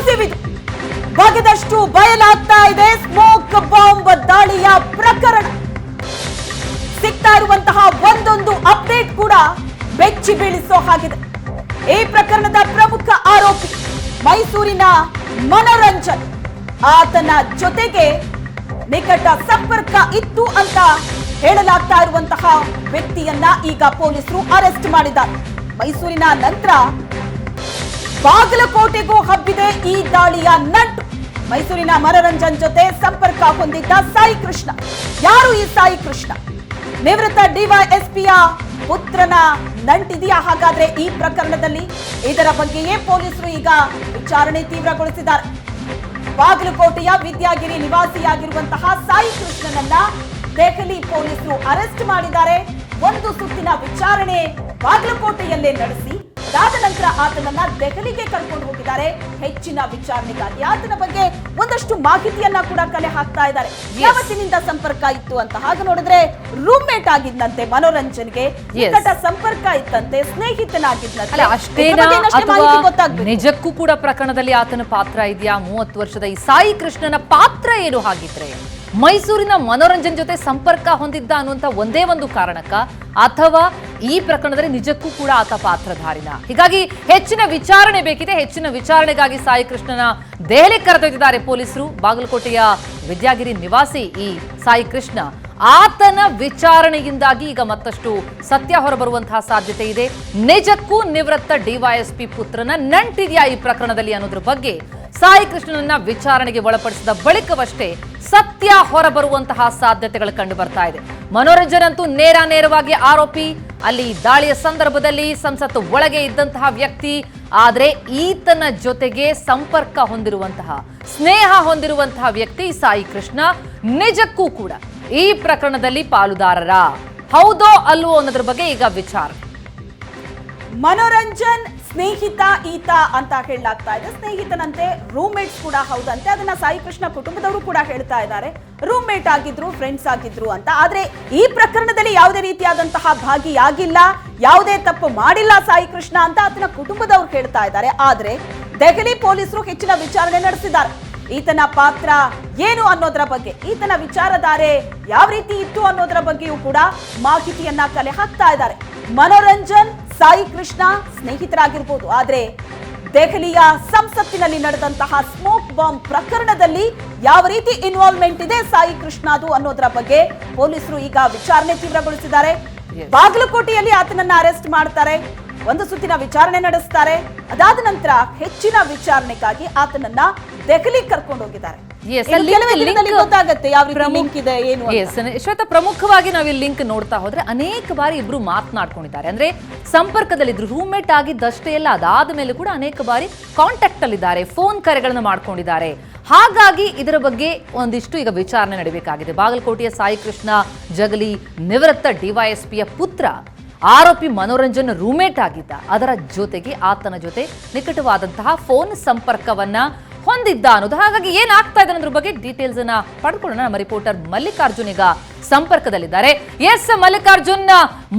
Exclusive ಇದು ಬಗೆದಷ್ಟು ಬಯಲಾಗ್ತಾ ಇದೆ. Smoke bomb ದಾಳಿಯ ಪ್ರಕರಣ. ಸಿಗ್ತಾ ಇರುವಂತಹ ಒಂದೊಂದು ಅಪ್ಡೇಟ್ ಕೂಡ ಬೆಚ್ಚಿ ಬೀಳಿಸೋ ಹಾಗಿದೆ. ಈ ಪ್ರಕರಣದ ಪ್ರಮುಖ ಆರೋಪಿ ಮೈಸೂರಿನ ಮನೋರಂಜನ್. ಆತನ ಜೊತೆಗೆ ನಿಕಟ ಸಂಪರ್ಕ ಇತ್ತು ಅಂತ ಹೇಳಲಾಗ್ತಾ ಇರುವಂತಹ ವ್ಯಕ್ತಿಯನ್ನ ಈಗ ಪೊಲೀಸರು ಅರೆಸ್ಟ್ ಮಾಡಿದ್ದಾರೆ. ಮೈಸೂರಿನ ನಂತರ ಬಾಗಲಕೋಟೆಗೂ ಹಬ್ಬಿದೆ ಈ ದಾಳಿಯ ನಂಟು. ಮೈಸೂರಿನ ಮನರಂಜನ್ ಜೊತೆ ಸಂಪರ್ಕ ಹೊಂದಿದ್ದ ಸಾಯಿ ಕೃಷ್ಣ. ಯಾರು ಈ ಸಾಯಿ ಕೃಷ್ಣ? ನಿವೃತ್ತ ಡಿವೈಎಸ್ಪಿಯ ಪುತ್ರನ ನಂಟಿದೆಯಾ ಹಾಗಾದ್ರೆ ಈ ಪ್ರಕರಣದಲ್ಲಿ? ಇದರ ಬಗ್ಗೆಯೇ ಪೊಲೀಸರು ಈಗ ವಿಚಾರಣೆ ತೀವ್ರಗೊಳಿಸಿದ್ದಾರೆ. ಬಾಗಲಕೋಟೆಯ ವಿದ್ಯಾಗಿರಿ ನಿವಾಸಿಯಾಗಿರುವಂತಹ ಸಾಯಿ ಕೃಷ್ಣನನ್ನ ದೆಹಲಿ ಪೊಲೀಸರು ಅರೆಸ್ಟ್ ಮಾಡಿದ್ದಾರೆ. ಒಂದು ಸುತ್ತಿನ ವಿಚಾರಣೆ ಬಾಗಲಕೋಟೆಯಲ್ಲೇ ನಡೆಸಿ ಅದಾದ ನಂತರ ಆತನನ್ನ ದೆಹಲಿಗೆ ಕರ್ಕೊಂಡು ಹೋಗಿದ್ದಾರೆ. ಹೆಚ್ಚಿನ ವಿಚಾರಣೆಗಾಗಿ ಆತನ ಬಗ್ಗೆ ಒಂದಷ್ಟು ಮಾಹಿತಿಯನ್ನ ಕೂಡ ಕಲೆ ಹಾಕ್ತಾ ಇದ್ದಾರೆ. ಯಾವತ್ತಿನಿಂದ ಸಂಪರ್ಕ ಇತ್ತು ಅಂತ ಹಾಗೆ ನೋಡಿದ್ರೆ ರೂಮ್ಮೇಟ್ ಆಗಿದ್ದಂತೆ ಮನೋರಂಜನ್ಗೆ. ನಿಕಟ ಸಂಪರ್ಕ ಇತ್ತಂತೆ ಸ್ನೇಹಿತನಾಗಿದ್ದಂತೆ ಅಷ್ಟೇ. ನಿಜಕ್ಕೂ ಕೂಡ ಪ್ರಕರಣದಲ್ಲಿ ಆತನ ಪಾತ್ರ ಇದೆಯಾ? ಮೂವತ್ತು ವರ್ಷದ ಈ ಸಾಯಿ ಕೃಷ್ಣನ ಪಾತ್ರ ಏನು ಹಾಗಿದ್ರೆ? ಮೈಸೂರಿನ ಮನೋರಂಜನ್ ಜೊತೆ ಸಂಪರ್ಕ ಹೊಂದಿದ್ದ ಅನ್ನುವಂಥ ಒಂದೇ ಒಂದು ಕಾರಣಕ್ಕ ಅಥವಾ ಈ ಪ್ರಕರಣದಲ್ಲಿ ನಿಜಕ್ಕೂ ಕೂಡ ಆತ ಪಾತ್ರಧಾರಿನ. ಹೀಗಾಗಿ ಹೆಚ್ಚಿನ ವಿಚಾರಣೆ ಬೇಕಿದೆ. ಹೆಚ್ಚಿನ ವಿಚಾರಣೆಗಾಗಿ ಸಾಯಿ ಕೃಷ್ಣನ ದೆಹಲಿ ಕರೆದೊಯ್ದಿದ್ದಾರೆ ಪೊಲೀಸರು. ಬಾಗಲಕೋಟೆಯ ವಿದ್ಯಾಗಿರಿ ನಿವಾಸಿ ಈ ಸಾಯಿ ಕೃಷ್ಣ. ಆತನ ವಿಚಾರಣೆಯಿಂದಾಗಿ ಈಗ ಮತ್ತಷ್ಟು ಸತ್ಯ ಹೊರಬರುವಂತಹ ಸಾಧ್ಯತೆ ಇದೆ. ನಿಜಕ್ಕೂ ನಿವೃತ್ತ ಡಿವೈಎಸ್ಪಿ ಪುತ್ರನ ನಂಟಿದೆಯಾ ಈ ಪ್ರಕರಣದಲ್ಲಿ ಅನ್ನೋದ್ರ ಬಗ್ಗೆ ಸಾಯಿ ಕೃಷ್ಣನನ್ನ ವಿಚಾರಣೆಗೆ ಒಳಪಡಿಸಿದ ಬಳಿಕವಷ್ಟೇ ಸತ್ಯ ಹೊರಬರುವಂತಹ ಸಾಧ್ಯತೆಗಳು ಕಂಡು ಬರ್ತಾ ಇದೆ. ಮನೋರಂಜನ್ ಅಂತೂ ನೇರ ನೇರವಾಗಿ ಆರೋಪಿ, ಅಲ್ಲಿ ದಾಳಿಯ ಸಂದರ್ಭದಲ್ಲಿ ಸಂಸತ್ತು ಒಳಗೆ ಇದ್ದಂತಹ ವ್ಯಕ್ತಿ, ಆದರೆ ಈತನ ಜೊತೆಗೆ ಸಂಪರ್ಕ ಹೊಂದಿರುವಂತಹ, ಸ್ನೇಹ ಹೊಂದಿರುವಂತಹ ವ್ಯಕ್ತಿ ಸಾಯಿ ಕೃಷ್ಣ ನಿಜಕ್ಕೂ ಕೂಡ ಈ ಪ್ರಕರಣದಲ್ಲಿ ಪಾಲುದಾರರ. ಹೌದೋ ಅಲ್ವೋ ಅನ್ನೋದ್ರ ಬಗ್ಗೆ ಈಗ ವಿಚಾರ. ಮನೋರಂಜನ್ ಸ್ನೇಹಿತ ಈತ ಅಂತ ಹೇಳಲಾಗ್ತಾ ಇದೆ. ಸ್ನೇಹಿತನಂತೆ ರೂಮ್ಮೇಟ್ಸ್ ಕೂಡ ಹೌದಂತೆ. ಅದನ್ನ ಸಾಯಿ ಕೃಷ್ಣ ಕುಟುಂಬದವರು ಕೂಡ ಹೇಳ್ತಾ ಇದ್ದಾರೆ. ರೂಮ್ಮೇಟ್ ಆಗಿದ್ರು ಫ್ರೆಂಡ್ಸ್ ಆಗಿದ್ರು ಅಂತ. ಆದ್ರೆ ಈ ಪ್ರಕರಣದಲ್ಲಿ ಯಾವುದೇ ರೀತಿಯಾದಂತಹ ಭಾಗಿಯಾಗಿಲ್ಲ. ಯಾವುದೇ ತಪ್ಪು ಮಾಡಿಲ್ಲ ಸಾಯಿ ಕೃಷ್ಣ ಅಂತ ಆತನ ಕುಟುಂಬದವರು ಹೇಳ್ತಾ ಇದ್ದಾರೆ. ಆದ್ರೆ ದೆಹಲಿ ಪೊಲೀಸರು ಹೆಚ್ಚಿನ ವಿಚಾರಣೆ ನಡೆಸಿದ್ದಾರೆ. ಈತನ ಪಾತ್ರ ಏನು ಅನ್ನೋದರ ಬಗ್ಗೆ, ಈತನ ವಿಚಾರಧಾರೆ ಯಾವ ರೀತಿ ಇತ್ತು ಅನ್ನೋದರ ಬಗ್ಗೆಯೂ ಕೂಡ ಮಾಹಿತಿಯನ್ನ ಕಲೆ ಹಾಕ್ತಾ ಇದ್ದಾರೆ. ಮನೋರಂಜನ್ ಸಾಯಿ ಕೃಷ್ಣ ಸ್ನೇಹಿತರಾಗಿರ್ಬೋದು. ಆದರೆ ದೆಹಲಿಯ ಸಂಸತ್ತಿನಲ್ಲಿ ನಡೆದಂತಹ ಸ್ಮೋಕ್ ಬಾಂಬ್ ಪ್ರಕರಣದಲ್ಲಿ ಯಾವ ರೀತಿ ಇನ್ವಾಲ್ವ್ಮೆಂಟ್ ಇದೆ ಸಾಯಿ ಕೃಷ್ಣದು ಅನ್ನೋದರ ಬಗ್ಗೆ ಪೊಲೀಸರು ಈಗ ವಿಚಾರಣೆ ತೀವ್ರಗೊಳಿಸಿದ್ದಾರೆ. ಬಾಗಲಕೋಟೆಯಲ್ಲಿ ಆತನನ್ನ ಅರೆಸ್ಟ್ ಮಾಡ್ತಾರೆ. ಒಂದು ಸುತ್ತಿನ ವಿಚಾರಣೆ ನಡೆಸ್ತಾರೆ. ಅದಾದ ನಂತರ ಹೆಚ್ಚಿನ ವಿಚಾರಣೆಗಾಗಿ ಆತನನ್ನ ದೆಹಲಿ ಕರ್ಕೊಂಡು ಹೋಗಿದ್ದಾರೆ. ಶ್ವೇತ ಪ್ರಮುಖವಾಗಿ ನಾವು ಇಲ್ಲಿ ಲಿಂಕ್ ನೋಡ್ತಾ ಹೋದ್ರೆ ಅನೇಕ ಬಾರಿ ಇಬ್ರು ಮಾತನಾಡ್ಕೊಂಡಿದ್ದಾರೆ. ಅಂದ್ರೆ ಸಂಪರ್ಕದಲ್ಲಿದ್ರು ರೂಮ್ಮೇಟ್ ಆಗಿದ್ದಷ್ಟೇ ಎಲ್ಲ ಅದಾದ ಮೇಲೆ ಕೂಡ ಅನೇಕ ಬಾರಿ ಕಾಂಟ್ಯಾಕ್ಟ್ ಅಲ್ಲಿದ್ದಾರೆ ಫೋನ್ ಕರೆಗಳನ್ನು ಮಾಡ್ಕೊಂಡಿದ್ದಾರೆ. ಹಾಗಾಗಿ ಇದರ ಬಗ್ಗೆ ಒಂದಿಷ್ಟು ಈಗ ವಿಚಾರಣೆ ನಡೀಬೇಕಾಗಿದೆ. ಬಾಗಲಕೋಟೆಯ ಸಾಯಿ ಕೃಷ್ಣ ಜಗಲಿ ನಿವೃತ್ತ ಡಿವೈಎಸ್ಪಿಯ ಪುತ್ರ ಆರೋಪಿ ಮನೋರಂಜನ್ ರೂಮೇಟ್ ಆಗಿದ್ದ. ಅದರ ಜೊತೆಗೆ ಆತನ ಜೊತೆ ನಿಕಟವಾದಂತಹ ಫೋನ್ ಸಂಪರ್ಕವನ್ನ ಹೊಂದಿದ್ದ ಅನ್ನೋದು. ಹಾಗಾಗಿ ಏನಾಗ್ತಾ ಇದೆ ಅನ್ನೋದ್ರ ಬಗ್ಗೆ ಡೀಟೇಲ್ಸ್ ಅನ್ನ ಪಡ್ಕೊಳ್ಳೋಣ. ನಮ್ಮ ರಿಪೋರ್ಟರ್ ಮಲ್ಲಿಕಾರ್ಜುನ್ ಈಗ ಸಂಪರ್ಕದಲ್ಲಿದ್ದಾರೆ. ಎಸ್ ಮಲ್ಲಿಕಾರ್ಜುನ್,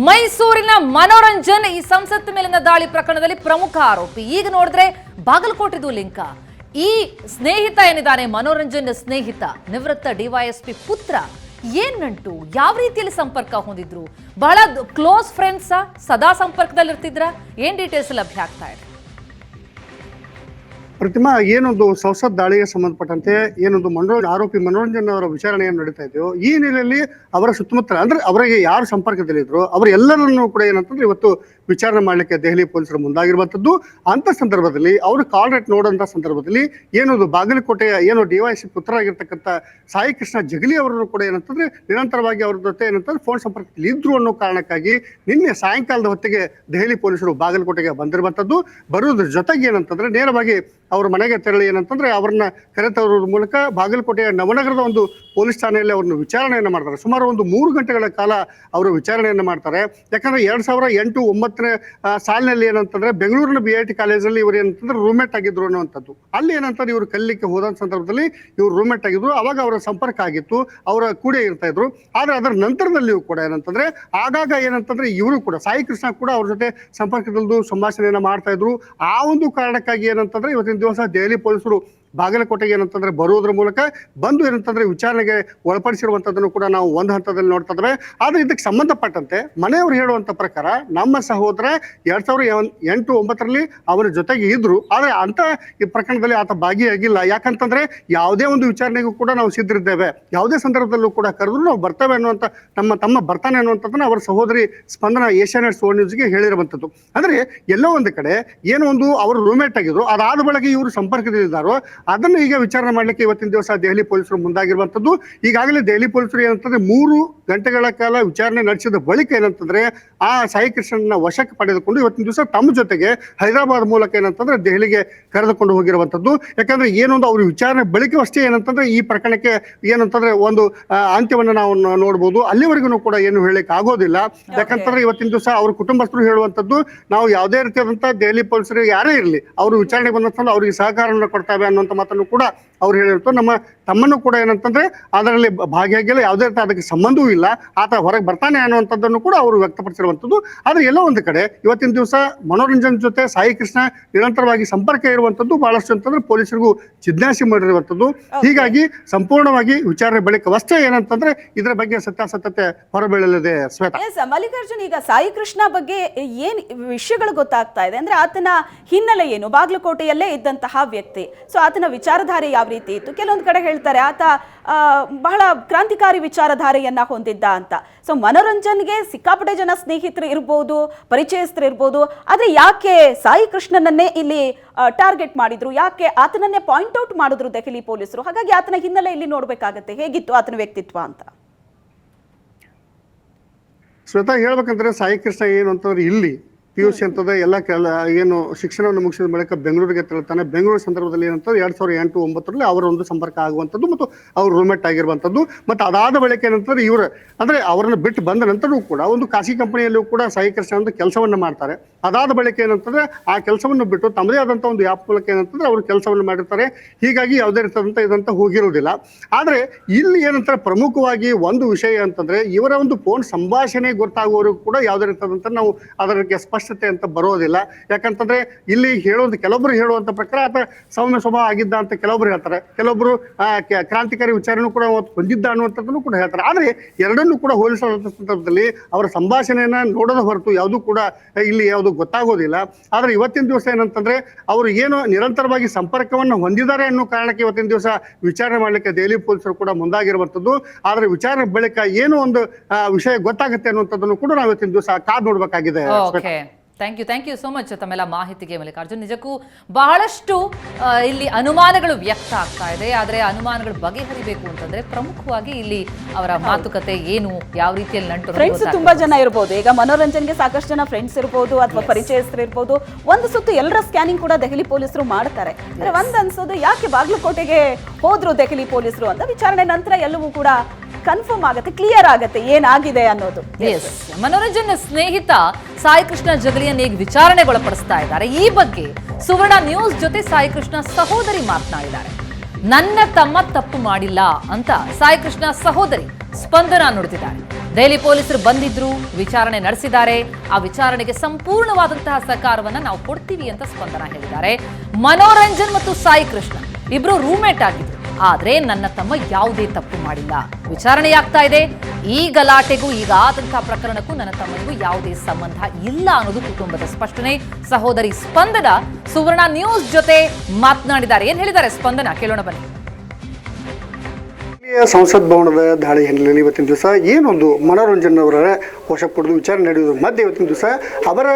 ಮೈಸೂರಿನ ಮನೋರಂಜನ್ ಈ ಸಂಸತ್ ಮೇಲಿನ ದಾಳಿ ಪ್ರಕರಣದಲ್ಲಿ ಪ್ರಮುಖ ಆರೋಪಿ. ಈಗ ನೋಡಿದ್ರೆ ಬಾಗಲಕೋಟಿದು ಲಿಂಕ. ಈ ಸ್ನೇಹಿತ ಏನಿದ್ದಾನೆ? ಮನೋರಂಜನ್ ಸ್ನೇಹಿತ, ನಿವೃತ್ತ ಡಿವೈಎಸ್ಪಿ ಪುತ್ರ ಏನ್ ನಂಟು ಯಾವ ರೀತಿಯಲ್ಲಿ ಸಂಪರ್ಕ ಹೊಂದಿದ್ರು? ಬಹಳ ಕ್ಲೋಸ್ ಫ್ರೆಂಡ್ಸಾ ಸದಾ ಸಂಪರ್ಕದಲ್ಲಿ ಇರ್ತಿದ್ರ ಏನ್ ಡೀಟೇಲ್ಸ್ ಲಭ್ಯ ಆಗ್ತಾ ಇದೆ? ಪ್ರತಿಮಾ ಏನೊಂದು ಸಂಸತ್ ದಾಳಿಗೆ ಸಂಬಂಧಪಟ್ಟಂತೆ ಏನೊಂದು ಮನೋರಂಜ, ಆರೋಪಿ ಮನೋರಂಜನ್ ಅವರ ವಿಚಾರಣೆಯನ್ನು ನಡೀತಾ ಇದೆಯೋ, ಈ ನೆಲೆಯಲ್ಲಿ ಅವರ ಸುತ್ತಮುತ್ತ ಅಂದ್ರೆ ಅವರಿಗೆ ಯಾರು ಸಂಪರ್ಕದಲ್ಲಿದ್ರು, ಅವರೆಲ್ಲರನ್ನು ಕೂಡ ಏನಂತಂದ್ರೆ ಇವತ್ತು ವಿಚಾರಣೆ ಮಾಡಲಿಕ್ಕೆ ದೆಹಲಿ ಪೊಲೀಸರು ಮುಂದಾಗಿರುವಂತದ್ದು ಅಂತ ಸಂದರ್ಭದಲ್ಲಿ ಅವರು ಕಾಲ್ ರೇಟ್ ನೋಡಂತ ಸಂದರ್ಭದಲ್ಲಿ ಏನೊಂದು ಬಾಗಲಕೋಟೆಯ ಏನು ಡಿವೈಸಿ ಪುತ್ರರಾಗಿರ್ತಕ್ಕಂಥ ಸಾಯಿ ಕೃಷ್ಣ ಜಗಲಿ ಅವರನ್ನು ಕೂಡ ಏನಂತಂದ್ರೆ ನಿರಂತರವಾಗಿ ಅವ್ರ ಜೊತೆ ಏನಂತಂದ್ರೆ ಫೋನ್ ಸಂಪರ್ಕದಲ್ಲಿ ಇದ್ರು ಅನ್ನೋ ಕಾರಣಕ್ಕಾಗಿ ನಿನ್ನೆ ಸಾಯಂಕಾಲದ ಹೊತ್ತಿಗೆ ದೆಹಲಿ ಪೊಲೀಸರು ಬಾಗಲಕೋಟೆಗೆ ಬಂದಿರುವಂತದ್ದು ಬರುವುದ್ರ ಜೊತೆಗೆ ಏನಂತಂದ್ರೆ ನೇರವಾಗಿ ಅವ್ರ ಮನೆಗೆ ತೆರಳಿ ಏನಂತಂದ್ರೆ ಅವ್ರನ್ನ ಕರೆತರೋದ್ರ ಮೂಲಕ ಬಾಗಲಕೋಟೆಯ ನವನಗರದ ಒಂದು ಪೊಲೀಸ್ ಠಾಣೆಯಲ್ಲಿ ಅವ್ರನ್ನ ವಿಚಾರಣೆಯನ್ನು ಮಾಡ್ತಾರೆ. ಸುಮಾರು ಒಂದು ಮೂರು ಗಂಟೆಗಳ ಕಾಲ ಅವರು ವಿಚಾರಣೆಯನ್ನು ಮಾಡ್ತಾರೆ. ಯಾಕಂದ್ರೆ ಎರಡ್ ಸಾವಿರ ಎಂಟು ಒಂಬತ್ತನೇ ಸಾಲಿನಲ್ಲಿ ಏನಂತಂದ್ರೆ ಬೆಂಗಳೂರಿನ ಬಿ ಐ ಟಿ ಕಾಲೇಜಲ್ಲಿ ಇವರು ಏನಂತಂದ್ರೆ ರೂಮ್ಮೇಟ್ ಆಗಿದ್ರು ಅನ್ನುವಂಥದ್ದು. ಅಲ್ಲಿ ಏನಂತಂದ್ರೆ ಇವರು ಕಲಿಲಿಕ್ಕೆ ಹೋದ ಸಂದರ್ಭದಲ್ಲಿ ಇವರು ರೂಮ್ಮೇಟ್ ಆಗಿದ್ರು. ಅವಾಗ ಅವರ ಸಂಪರ್ಕ ಆಗಿತ್ತು. ಅವರ ಕೂಡ ಇರ್ತಾ ಇದ್ರು. ಆದ್ರೆ ಅದರ ನಂತರದಲ್ಲಿಯೂ ಕೂಡ ಏನಂತಂದ್ರೆ ಆಗಾಗ ಏನಂತಂದ್ರೆ ಇವರು ಕೂಡ ಸಾಯಿ ಕೃಷ್ಣ ಕೂಡ ಅವ್ರ ಜೊತೆ ಸಂಪರ್ಕದಲ್ಲೂ ಸಂಭಾಷಣೆಯನ್ನು ಮಾಡ್ತಾ ಇದ್ರು. ಆ ಒಂದು ಕಾರಣಕ್ಕಾಗಿ ಏನಂತಂದ್ರೆ ಇವತ್ತಿನ ದಿವಸ ದೆಹಲಿ ಪೊಲೀಸರು ಬಾಗಲಕೋಟೆಗೆ ಏನಂತಂದ್ರೆ ಬರುವುದರ ಮೂಲಕ ಬಂದು ಏನಂತಂದ್ರೆ ವಿಚಾರಣೆಗೆ ಒಳಪಡಿಸಿರುವಂತದನ್ನು ಕೂಡ ನಾವು ಒಂದು ಹಂತದಲ್ಲಿ ನೋಡ್ತಾ ಇದ್ದೇವೆ. ಆದ್ರೆ ಇದಕ್ಕೆ ಸಂಬಂಧಪಟ್ಟಂತೆ ಮನೆಯವರು ಹೇಳುವಂತ ಪ್ರಕಾರ ನಮ್ಮ ಸಹೋದರ ಎರಡ್ ಸಾವಿರದ ಎಂಟು ಒಂಬತ್ತರಲ್ಲಿ ಅವರ ಜೊತೆಗೆ ಇದ್ರು. ಆದ್ರೆ ಅಂತ ಈ ಪ್ರಕರಣದಲ್ಲಿ ಆತ ಭಾಗಿಯಾಗಿಲ್ಲ. ಯಾಕಂತಂದ್ರೆ ಯಾವುದೇ ಒಂದು ವಿಚಾರಣೆಗೂ ಕೂಡ ನಾವು ಸಿದ್ಧರಿದ್ದೇವೆ. ಯಾವುದೇ ಸಂದರ್ಭದಲ್ಲೂ ಕೂಡ ಕರೆದ್ರು ನಾವು ಬರ್ತೇವೆ ಅನ್ನುವಂತ ನಮ್ಮ, ತಮ್ಮ ಬರ್ತಾನೆ ಅನ್ನುವಂಥದ್ದನ್ನ ಅವರ ಸಹೋದರಿ ಸ್ಪಂದನ ಏಷ್ಯಾನೆಟ್ ಸುವರ್ಣ ನ್ಯೂಸ್ಗೆ ಹೇಳಿರುವಂಥದ್ದು ಅಂದ್ರೆ ಎಲ್ಲೋ ಒಂದು ಕಡೆ ಏನೋ ಒಂದು ಅವರು ರೂಮೇಟ್ ಆಗಿದ್ರು. ಅದಾದ ಬಳಿಕ ಇವರು ಸಂಪರ್ಕದಲ್ಲಿದ್ದಾರೋ ಅದನ್ನು ಈಗ ವಿಚಾರಣೆ ಮಾಡ್ಲಿಕ್ಕೆ ಇವತ್ತಿನ ದಿವಸ ದೆಹಲಿ ಪೊಲೀಸರು ಮುಂದಾಗಿರುವಂತದ್ದು ಈಗಾಗಲೇ ದೆಹಲಿ ಪೊಲೀಸರು ಏನಂತಂದ್ರೆ ಮೂರು ಗಂಟೆಗಳ ಕಾಲ ವಿಚಾರಣೆ ನಡೆಸಿದ ಬಳಿಕ ಏನಂತಂದ್ರೆ ಆ ಸಾಯಿ ಕೃಷ್ಣನ ವಶಕ್ಕೆ ಪಡೆದುಕೊಂಡು ಇವತ್ತಿನ ದಿವಸ ತಮ್ಮ ಜೊತೆಗೆ ಹೈದರಾಬಾದ್ ಮೂಲಕ ಏನಂತಂದ್ರೆ ದೆಹಲಿಗೆ ಕರೆದುಕೊಂಡು ಹೋಗಿರುವಂತದ್ದು ಯಾಕಂದ್ರೆ ಏನೊಂದು ಅವ್ರ ವಿಚಾರಣೆ ಬಳಿಕವಷ್ಟೇ ಏನಂತಂದ್ರೆ ಈ ಪ್ರಕರಣಕ್ಕೆ ಏನಂತಂದ್ರೆ ಒಂದು ಅಂತ್ಯವನ್ನು ನಾವು ನೋಡಬಹುದು ನೋಡ್ಬೋದು. ಅಲ್ಲಿವರೆಗೂ ಕೂಡ ಏನು ಹೇಳಲಿಕ್ಕೆ ಆಗೋದಿಲ್ಲ. ಯಾಕಂತಂದ್ರೆ ಇವತ್ತಿನ ದಿವಸ ಅವ್ರ ಕುಟುಂಬಸ್ಥರು ಹೇಳುವಂಥದ್ದು ನಾವು ಯಾವುದೇ ರೀತಿಯಾದಂತಹ ದೆಹಲಿ ಪೊಲೀಸರು ಯಾರೇ ಇರಲಿ ಅವರು ವಿಚಾರಣೆ ಬಂದಂತಂದ್ರೆ ಅವರಿಗೆ ಸಹಕಾರವನ್ನು ಕೊಡ್ತಾವೆ ಅನ್ನುವಂಥ ಮಾತನ್ನು ಕೂಡ ಅವ್ರು ಹೇಳಿರ್ತಾರೆ ನಮ್ಮ ತಮ್ಮನ್ನು ಕೂಡ ಏನಂತಂದ್ರೆ ಅದರಲ್ಲಿ ಭಾಗಿಯಾಗಿಲ್ಲ ಯಾವುದೇ ರೀತಿ ಅದಕ್ಕೆ ಸಂಬಂಧವೂ ಇಲ್ಲ. ಆತ ಹೊರಗೆ ಬರ್ತಾನೆ ಅನ್ನುವಂಥದ್ದನ್ನು ಕೂಡ ಅವರು ವ್ಯಕ್ತಪಡಿಸಿರುವಂಥದ್ದು. ಆದರೆ ಎಲ್ಲೋ ಒಂದು ಕಡೆ ಇವತ್ತಿನ ದಿವಸ ಮನೋರಂಜನ್ ಜೊತೆ ಸಾಯಿ ಕೃಷ್ಣ ನಿರಂತರವಾಗಿ ಸಂಪರ್ಕ ಇರುವಂಥದ್ದು ಬಹಳಷ್ಟು ಅಂತಂದ್ರೆ ಪೊಲೀಸರಿಗೂ ಜಿಜ್ಞಾಸೆ ಮಾಡಿರುವಂಥದ್ದು. ಹೀಗಾಗಿ ಸಂಪೂರ್ಣವಾಗಿ ವಿಚಾರಣೆ ಬಳಿಕವಷ್ಟೇ ಏನಂತಂದ್ರೆ ಇದರ ಬಗ್ಗೆ ಸತ್ಯಾಸತ್ಯತೆ ಹೊರಬೀಳಲಿದೆ ಶ್ವೇತಾ. ಮಲ್ಲಿಕಾರ್ಜುನ್ ಈಗ ಸಾಯಿ ಕೃಷ್ಣ ಬಗ್ಗೆ ಏನ್ ವಿಷಯಗಳು ಗೊತ್ತಾಗ್ತಾ ಇದೆ? ಅಂದ್ರೆ ಆತನ ಹಿನ್ನೆಲೆ ಏನು? ಬಾಗಲಕೋಟೆಯಲ್ಲೇ ಇದ್ದಂತಹ ವ್ಯಕ್ತಿ. ಸೊ ಆತನ ವಿಚಾರಧಾರೆ ಯಾವ ರೀತಿ ಇತ್ತು. ಕೆಲವೊಂದು ಕಡೆ ಹೇಳ್ತಾರೆ ಆತ ಬಹಳ ಕ್ರಾಂತಿಕಾರಿ ವಿಚಾರಧಾರೆಯನ್ನ ಹೊಂದಿದ್ದ ಅಂತ. ಸೊ ಮನೋರಂಜನ್ಗೆ ಸಿಕ್ಕಾಪಟ್ಟೆ ಜನ ಸ್ನೇಹಿತರು ಇರ್ಬೋದು, ಪರಿಚಯಸ್ಥರು ಇರ್ಬೋದು, ಆದ್ರೆ ಯಾಕೆ ಸಾಯಿ ಕೃಷ್ಣನನ್ನೇ ಇಲ್ಲಿ ಟಾರ್ಗೆಟ್ ಮಾಡಿದ್ರು? ಯಾಕೆ ಆತನನ್ನೇ ಪಾಯಿಂಟ್ ಔಟ್ ಮಾಡಿದ್ರು ದೆಹಲಿ ಪೊಲೀಸರು? ಹಾಗಾಗಿ ಆತನ ಹಿನ್ನೆಲೆ ಇಲ್ಲಿ ನೋಡ್ಬೇಕಾಗತ್ತೆ. ಹೇಗಿತ್ತು ಆತನ ವ್ಯಕ್ತಿತ್ವ ಅಂತ? ಶ್ವೇತಾ, ಹೇಳ್ಬೇಕಂದ್ರೆ ಸಾಯಿ ಕೃಷ್ಣ ಏನು ಅಂತಂದ್ರೆ ಇಲ್ಲಿ ಪಿ ಯು ಸಿ ಅಂತದ, ಎಲ್ಲ ಕೆಲ, ಏನು ಶಿಕ್ಷಣವನ್ನು ಮುಗಿಸಿದ ಬಳಿಕ ಬೆಂಗಳೂರಿಗೆ ತೆರಳುತ್ತಾನೆ. ಬೆಂಗಳೂರು ಸಂದರ್ಭದಲ್ಲಿ ಏನಂತಂದ್ರೆ ಎರಡ್ ಸಾವಿರದ ಎಂಟು ಒಂಬತ್ತರಲ್ಲಿ ಅವರ ಒಂದು ಸಂಪರ್ಕ ಆಗುವಂಥದ್ದು ಮತ್ತು ಅವ್ರ ರೂಮೆಟ್ ಆಗಿರುವಂಥದ್ದು. ಮತ್ತು ಅದಾದ ಬಳಿಕ ಏನಂತಂದ್ರೆ ಇವರು, ಅಂದ್ರೆ ಅವರನ್ನು ಬಿಟ್ಟು ಬಂದ ನಂತರವೂ ಕೂಡ ಒಂದು ಖಾಸಗಿ ಕಂಪನಿಯಲ್ಲೂ ಕೂಡ ಸಾಯಿ ಒಂದು ಕೆಲಸವನ್ನು ಮಾಡ್ತಾರೆ. ಅದಾದ ಬಳಿಕ ಏನಂತಂದ್ರೆ ಆ ಕೆಲಸವನ್ನು ಬಿಟ್ಟು ತಮ್ಮದೇ ಆದಂತ ಒಂದು ಆ್ಯಪ್ ಮೂಲಕ ಏನಂತಂದ್ರೆ ಅವರು ಕೆಲಸವನ್ನು ಮಾಡಿರ್ತಾರೆ. ಹೀಗಾಗಿ ಯಾವುದೇ ರೀತಿಯಾದಂಥ ಇದಂತ ಹೋಗಿರುವುದಿಲ್ಲ. ಆದ್ರೆ ಇಲ್ಲಿ ಏನಂತಾರೆ ಪ್ರಮುಖವಾಗಿ ಒಂದು ವಿಷಯ ಅಂತಂದ್ರೆ ಇವರ ಒಂದು ಫೋನ್ ಸಂಭಾಷಣೆ ಗೊತ್ತಾಗುವವರೆಗೂ ಕೂಡ ಯಾವುದೇ ರೀತಿಯಾದಂತ ನಾವು ಅದರ ಬಗ್ಗೆ ಸ್ಪಷ್ಟತೆ ಅಂತ ಬರೋದಿಲ್ಲ. ಯಾಕಂತಂದ್ರೆ ಇಲ್ಲಿ ಹೇಳುವಂತ ಕೆಲವೊಬ್ರು ಹೇಳುವಂತ ಪ್ರಕಾರ ಆತ ಸೌಮ್ಯ ಸ್ವಭಾವ ಆಗಿದ್ದ ಅಂತ ಕೆಲವೊಬ್ರು ಹೇಳ್ತಾರೆ. ಕೆಲವೊಬ್ರು ಕ್ರಾಂತಿಕಾರಿ ವಿಚಾರನೂ ಕೂಡ ಹೊಂದಿದ್ದ ಅನ್ನುವಂಥದ್ದನ್ನು ಕೂಡ ಹೇಳ್ತಾರೆ. ಆದ್ರೆ ಎರಡನ್ನೂ ಕೂಡ ಹೋಲಿಸುವಂತ ಸಂದರ್ಭದಲ್ಲಿ ಅವರ ಸಂಭಾಷಣೆಯನ್ನ ನೋಡೋದ ಹೊರತು ಯಾವುದೂ ಕೂಡ ಇಲ್ಲಿ ಯಾವುದು ಗೊತ್ತಾಗೋದಿಲ್ಲ. ಆದ್ರೆ ಇವತ್ತಿನ ದಿವಸ ಏನಂತಂದ್ರೆ ಅವರು ಏನು ನಿರಂತರವಾಗಿ ಸಂಪರ್ಕವನ್ನು ಹೊಂದಿದ್ದಾರೆ ಅನ್ನೋ ಕಾರಣಕ್ಕೆ ಇವತ್ತಿನ ದಿವಸ ವಿಚಾರಣೆ ಮಾಡ್ಲಿಕ್ಕೆ ದೆಹಲಿ ಪೊಲೀಸರು ಕೂಡ ಮುಂದಾಗಿರುವಂಥದ್ದು. ಆದ್ರೆ ವಿಚಾರಣೆ ಬಳಿಕ ಏನು ಒಂದು ವಿಷಯ ಗೊತ್ತಾಗುತ್ತೆ ಅನ್ನುವಂಥದ್ದನ್ನು ಕೂಡ ನಾವು ಇವತ್ತಿನ ದಿವಸ ಕಾದ್ ನೋಡ್ಬೇಕಾಗಿದೆ. Thank you thank you so much ತಮ್ಮೆಲ್ಲ ಮಾಹಿತಿಗೆ ಮಲ್ಲಿಕಾರ್ಜುನ್. ನಿಜಕ್ಕೂ ಬಹಳಷ್ಟು ಇಲ್ಲಿ ಅನುಮಾನಗಳು ವ್ಯಕ್ತ ಆಗ್ತಾ ಇದೆ. ಆದರೆ ಅನುಮಾನಗಳು ಬಗೆಹರಿಬೇಕು ಅಂತಂದ್ರೆ ಪ್ರಮುಖವಾಗಿ ಇಲ್ಲಿ ಅವರ ಮಾತುಕತೆ ಏನು ಯಾವ ರೀತಿಯಲ್ಲಿ ನಂಟು ಫ್ರೆಂಡ್ಸ್ ತುಂಬಾ ಜನ ಇರ್ಬೋದು. ಈಗ ಮನೋರಂಜನೆಗೆ ಸಾಕಷ್ಟು ಜನ ಫ್ರೆಂಡ್ಸ್ ಇರ್ಬೋದು ಅಥವಾ ಪರಿಚಯಸ್ಥರು ಇರಬಹುದು ಒಂದು ಸುತ್ತು ಎಲ್ಲರ ಸ್ಕ್ಯಾನಿಂಗ್ ಕೂಡ ದೆಹಲಿ ಪೊಲೀಸರು ಮಾಡ್ತಾರೆ. ಅಂದ್ರೆ ಒಂದ್ ಅನ್ಸೋದು ಯಾಕೆ ಬಾಗ್ಲಕೋಟೆಗೆ ಹೋದ್ರು ದೆಹಲಿ ಪೊಲೀಸರು ಅಂತ ವಿಚಾರಣೆ ನಂತರ ಎಲ್ಲವೂ ಕೂಡ ಕನ್ಫರ್ಮ್ ಆಗುತ್ತೆ ಕ್ಲಿಯರ್ ಆಗುತ್ತೆ, ಏನಾಗಿದೆ ಅನ್ನೋದು. ಎಸ್ ಮನೋರಂಜನ್ ಸ್ನೇಹಿತ ಸಾಯಿ ಕೃಷ್ಣ ಜಗಲಿಯನ್ನು ಈಗ ವಿಚಾರಣೆಗೊಳಪಡಿಸ್ತಾ ಇದ್ದಾರೆ, ಈ ಬಗ್ಗೆ ಸುವರ್ಣ ನ್ಯೂಸ್ ಜೊತೆ ಸಾಯಿ ಕೃಷ್ಣ ಸಹೋದರಿ ಮಾತನಾಡಿದ್ದಾರೆ. ನನ್ನ ತಮ್ಮ ತಪ್ಪು ಮಾಡಿಲ್ಲ ಅಂತ ಸಾಯಿ ಕೃಷ್ಣ ಸಹೋದರಿ ಸ್ಪಂದನ ನುಡಿದಿದ್ದಾರೆ. ದೆಹಲಿ ಪೊಲೀಸರು ಬಂದಿದ್ರು, ವಿಚಾರಣೆ ನಡೆಸಿದ್ದಾರೆ. ಆ ವಿಚಾರಣೆಗೆ ಸಂಪೂರ್ಣವಾದಂತಹ ಸಹಕಾರವನ್ನ ನಾವು ಕೊಡ್ತೀವಿ ಅಂತ ಸ್ಪಂದನ ಹೇಳಿದ್ದಾರೆ. ಮನೋರಂಜನ್ ಮತ್ತು ಸಾಯಿ ಕೃಷ್ಣ, ಇಬ್ರು ರೂಮೇಟ್ ಆಗಿದ್ರು. ಆದ್ರೆ ನನ್ನ ತಮ್ಮ ಯಾವುದೇ ತಪ್ಪು ಮಾಡಿಲ್ಲ. ವಿಚಾರಣೆಯಾಗ್ತಾ ಇದೆ. ಈ ಗಲಾಟೆಗೂ, ಈಗ ಆದಂತಹ ಪ್ರಕರಣಕ್ಕೂ ನನ್ನ ತಮ್ಮನಿಗೂ ಯಾವುದೇ ಸಂಬಂಧ ಇಲ್ಲ ಅನ್ನೋದು ಕುಟುಂಬದ ಸ್ಪಷ್ಟನೆ. ಸಹೋದರಿ ಸ್ಪಂದನ ಸುವರ್ಣ ನ್ಯೂಸ್ ಜೊತೆ ಮಾತನಾಡಿದ್ದಾರೆ. ಏನ್ ಹೇಳಿದ್ದಾರೆ? ಸ್ಪಂದನ ಕೇಳೋಣ ಬನ್ನಿ. ಸಂಸತ್ ಭವನದ ದಾಳಿ ಹಿನ್ನೆಲೆಯಲ್ಲಿ ಇವತ್ತಿನ ದಿವಸ ಏನೊಂದು ಮನೋರಂಜನ್ ಅವರ ವಶ ಪಡೆದು ವಿಚಾರಣೆ ನಡೆಯುವುದು ಮಧ್ಯೆ ಇವತ್ತಿನ ದಿವಸ ಅವರ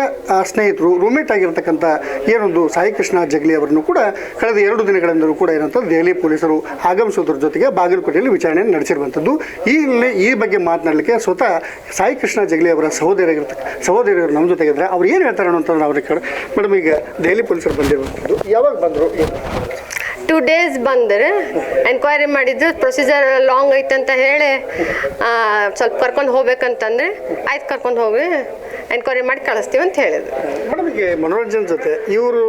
ಸ್ನೇಹಿತರು ರೂಮೇಟ್ ಆಗಿರತಕ್ಕಂಥ ಏನೊಂದು ಸಾಯಿ ಕೃಷ್ಣ ಜಗ್ಲಿ ಅವರನ್ನು ಕೂಡ ಕಳೆದ ಎರಡು ದಿನಗಳಿಂದಲೂ ಕೂಡ ಏನಂತ ದೆಹಲಿ ಪೊಲೀಸರು ಆಗಮಿಸುವುದರ ಜೊತೆಗೆ ಬಾಗಲಕೋಟೆಯಲ್ಲಿ ವಿಚಾರಣೆ ನಡೆಸಿರುವಂಥದ್ದು. ಈ ಹಿನ್ನೆಲೆ, ಈ ಬಗ್ಗೆ ಮಾತನಾಡಲಿಕ್ಕೆ ಸ್ವತಃ ಸಾಯಿ ಕೃಷ್ಣ ಜಗ್ಲಿ ಅವರ ಸಹೋದರಿಯಾಗಿರ್ತಕ್ಕ ಸಹೋದರಿಯವರು ನಮ್ಮ ಜೊತೆಗಿದ್ರೆ ಅವ್ರು ಏನು ಹೇಳ್ತಾರೆ ಅನ್ನೋಂಥ ಅವ್ರಿಗೆ ಕೇಳಿ, ಮೇಡಮ್ ಈಗ ದೆಹಲಿ ಪೊಲೀಸರು ಬಂದಿರುವಂಥದ್ದು, ಯಾವಾಗ ಬಂದರು ಟೂ ಡೇಸ್ ಬಂದರೆ ಎನ್ಕ್ವೈರಿ ಮಾಡಿದ್ದು ಪ್ರೊಸೀಜರ್ ಲಾಂಗ್ ಐತೆ ಅಂತ ಹೇಳಿ ಸ್ವಲ್ಪ ಕರ್ಕೊಂಡು ಹೋಗ್ಬೇಕಂತಂದ್ರೆ ಆಯ್ತು ಕರ್ಕೊಂಡು ಹೋಗಿ ಎನ್ಕ್ವೈರಿ ಮಾಡಿ ಕಳಿಸ್ತೀವಿ ಅಂತ ಹೇಳಿದ್ರು. ಮೇಡಮ್ಗೆ ಮನೋರಂಜನ್ ಜೊತೆ ಇವರು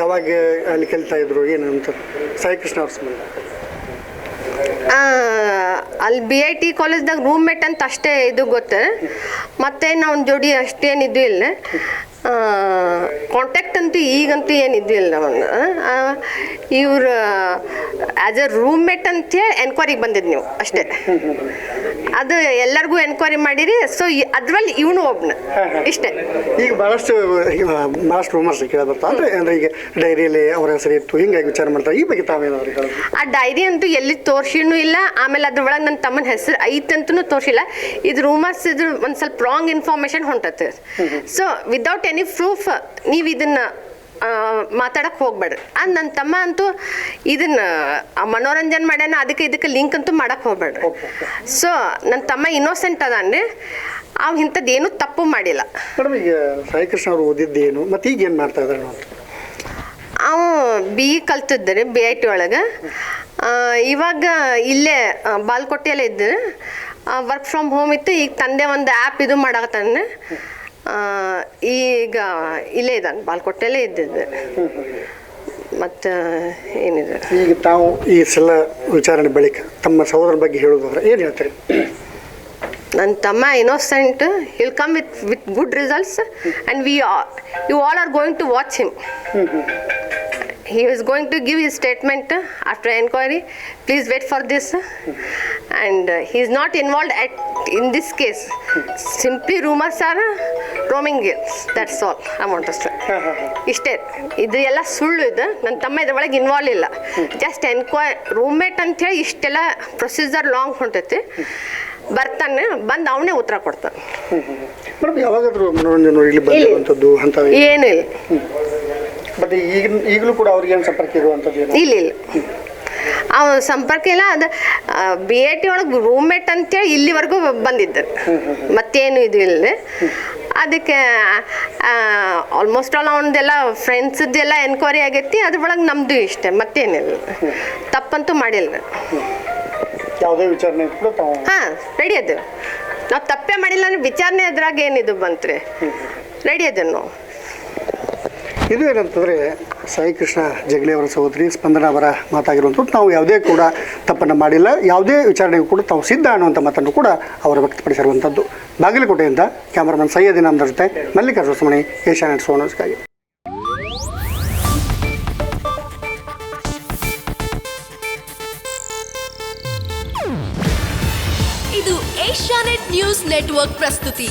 ಯಾವಾಗ ಅಲ್ಲಿ ಕಲಿತಾ ಇದ್ರು ಏನು ಅಂತ? ಸಾಯಿ ಕೃಷ್ಣ ಅವ್ರ ಸಂಬಂಧ. ಅಲ್ಲಿ ಬಿ ಐ ಟಿ ಕಾಲೇಜ್ದಾಗ ರೂಮ್ ಮೇಟ್ ಅಂತ ಅಷ್ಟೇ ಇದು ಗೊತ್ತೆ. ಮತ್ತೆ ನಾವು ಜೋಡಿ ಅಷ್ಟೇನಿದ್ದು ಇಲ್ಲ. ಕಾಂಟ್ಯಾಕ್ಟ್ ಅಂತೂ ಈಗಂತೂ ಏನು ಇದ್ದಿಲ್ಲ ಅವನು. ಇವ್ರು ಆ್ಯಸ್ ಅ ರೂಮ್ಮೇಟ್ ಅಂತೇಳಿ ಎನ್ಕ್ವೈರಿಗೆ ಬಂದಿದ್ದು ನೀವು ಅಷ್ಟೇ. ಅದು ಎಲ್ಲರಿಗೂ ಎನ್ಕ್ವೈರಿ ಮಾಡಿರಿ ಸೊ ಅದ್ರಲ್ಲಿ ಇವನು ಒಬ್ನ. ಇಷ್ಟೇ. ಈಗ ಬಹಳಷ್ಟು ಭಾಳಷ್ಟು ಬಹಳಷ್ಟು ರೂಮರ್ಸ್ ಕೇಳಿ ಬರ್ತಾ ಅಂದ್ರೆ ಅಂದ್ರೆ ಈಗ ಡೈರಿಯಲ್ಲಿ ಅವ್ರ ಹೆಸರು ಇತ್ತು ಹಿಂಗಾಗಿ ವಿಚಾರ ಮಾಡ್ತಾರೆ. ಈ ಬಗ್ಗೆ ತಾವೇನಾದ್ರು ಆ ಡೈರಿ ಅಂತೂ ಎಲ್ಲಿ ತೋರ್ಸಿನೂ ಇಲ್ಲ. ಆಮೇಲೆ ಅದ್ರೊಳಗೆ ನನ್ನ ತಮ್ಮನ ಹೆಸರು ಐತಂತೂ ತೋರಿಸಿಲ್ಲ. ಇದು ರೂಮರ್ಸ್ ಇದ್ರ ಒಂದು ಸ್ವಲ್ಪ ರಾಂಗ್ ಇನ್ಫಾರ್ಮೇಶನ್ ಹೊಂಟತ್ತೆ ಸೊ ವಿದೌಟ್ ಎನಿ ಪ್ರೂಫ್ ನೀವು ಇದನ್ನ ಮಾತಾಡಕ್ಕೆ ಹೋಗ್ಬೇಡ್ರಿ. ಅದು ನನ್ನ ತಮ್ಮ ಅಂತೂ ಇದನ್ನ ಮನೋರಂಜನ್ ಮಾಡ್ಯಾನ ಅದಕ್ಕೆ ಇದಕ್ಕೆ ಲಿಂಕ್ ಅಂತೂ ಮಾಡಕ್ಕೆ ಹೋಗ್ಬೇಡ್ರಿ. ಸೊ ನನ್ನ ತಮ್ಮ ಇನ್ನೋಸೆಂಟ್ ಅದಾನೆ ಅವ್ ಇಂಥದ್ದೇನು ತಪ್ಪು ಮಾಡಿಲ್ಲ. ಮೇಡಮ್ ಈಗ ಸಾಯಿ ಕೃಷ್ಣ ಅವರು ಓದಿದ್ದೇನು ಮತ್ತೆ ಈಗ ಏನು ಮಾಡ್ತಾ ಇದ್ದಾರೆ ಅವ ಬಿ ಇ ಕಲ್ತಿದ್ದೆ ಬಿ ಐ ಟಿ ಒಳಗೆ ಇವಾಗ ಇಲ್ಲೇ ಬಾಲ್ಕೋಟೆಯಲ್ಲೇ ಇದ್ದೆ ವರ್ಕ್ ಫ್ರಮ್ ಹೋಮ್ ಇತ್ತು ಈಗ ತಂದೆ ಒಂದು ಆ್ಯಪ್ ಇದು ಮಾಡಕತ್ತಾನೆ ಈಗ ಇಲ್ಲೇ ಇದ್ದಾನೆ ಬಾಲ್ಕೋಟೆಲ್ಲೇ ಇದ್ದಿದ್ದೆ. ಮತ್ತು ಏನಿದೆ? ಈಗ ತಾವು ಈ ಸಲ ವಿಚಾರಣೆ ಬಳಿಕ ತಮ್ಮ ಸಹೋದರ ಬಗ್ಗೆ ಹೇಳೋದಾದ್ರೆ ಏನು ಹೇಳ್ತಾರೆ? ನನ್ನ ತಮ್ಮ innocent he'll come with with good results and we you all are going to watch him. He was going to give his statement uh, after inquiry please wait for this uh, and uh, he is not involved at in this case simply rumors are uh, roaming girls that's all i want to say ಇಷ್ಟೇ ಇದು ಎಲ್ಲ ಸುಳ್ಳು ಇದು ನನ್ನ ತಮ್ಮ ಇದ್ರೊಳಗೆ involve ಇಲ್ಲ just ಎನ್ಕ್ವೈ roommate ಅಂಥೇಳಿ ಇಷ್ಟೆಲ್ಲ ಪ್ರೊಸೀಜರ್ ಲಾಂಗ್ ಹೊಂಟೈತಿ ಬರ್ತಾನೆ ಬಂದು ಅವನೇ ಉತ್ತರ ಕೊಡ್ತಾನೆ ಮೇಡಮ್ ಬಟ್ ಈಗ ಈಗಲೂ ಕೂಡ ಸಂಪರ್ಕ ಇರುವಂಥದ್ದು ಏನು? ಇಲ್ಲ ಇಲ್ಲ. ಅವ ಸಂಪರ್ಕ ಇಲ್ಲ ಅದು ಬಿ ಎ ಟಿ ಒಳಗೆ ರೂಮ್ಮೇಟ್ ಅಂತೇಳಿ ಇಲ್ಲಿವರೆಗೂ ಬಂದಿದ್ದರು ಮತ್ತೇನು ಇದು ಇಲ್ಲ. ಅದಕ್ಕೆ ಆಲ್ಮೋಸ್ಟ್ ಆಲ್ ಅವನದೆಲ್ಲ ಫ್ರೆಂಡ್ಸದ್ದೆಲ್ಲ ಎನ್ಕ್ವೈರಿ ಆಗೈತಿ ಅದ್ರೊಳಗೆ ನಮ್ಮದು ಇಷ್ಟೇ ಮತ್ತೇನಿಲ್ಲ. ತಪ್ಪಂತೂ ಮಾಡಿಲ್ಲ. ಯಾವುದೇ ವಿಚಾರಣೆ ಕೂಡ ತಾವು ಹಾಂ ರೆಡಿ ಅದು ನಾವು ತಪ್ಪೇ ಮಾಡಿಲ್ಲ ಅಂದ್ರೆ ವಿಚಾರಣೆ ಅದ್ರಾಗ ಏನಿದು ಬಂತ್ರಿ? ರೆಡಿ ಅದ ನಾವು. ಇದು ಏನಂತಂದರೆ ಸಾಯಿ ಕೃಷ್ಣ ಜಗಲಿ ಅವರ ಸಹೋದರಿ ಸ್ಪಂದನ ಅವರ ಮಾತಾಗಿರುವಂಥದ್ದು. ನಾವು ಯಾವುದೇ ಕೂಡ ತಪ್ಪನ್ನು ಮಾಡಿಲ್ಲ. ಯಾವುದೇ ವಿಚಾರಣೆಗೂ ಕೂಡ ತಾವು ಸಿದ್ಧ ಅನ್ನುವಂಥ ಮಾತನ್ನು ಕೂಡ ಅವರು ವ್ಯಕ್ತಪಡಿಸಿರುವಂಥದ್ದು. ಬಾಗಲಕೋಟೆಯಿಂದ ಕ್ಯಾಮರಾಮನ್ ಸೈಯದ್ ಇನಾಮ್ದರ್ ಜೊತೆ ಮಲ್ಲಿಕಾರ್ಜುನ ಸುಮಣಿ ಏಷ್ಯಾನೆಟ್ ಇದು ಏಷ್ಯಾನೆಟ್ ನ್ಯೂಸ್ ನೆಟ್ವರ್ಕ್ ಪ್ರಸ್ತುತಿ.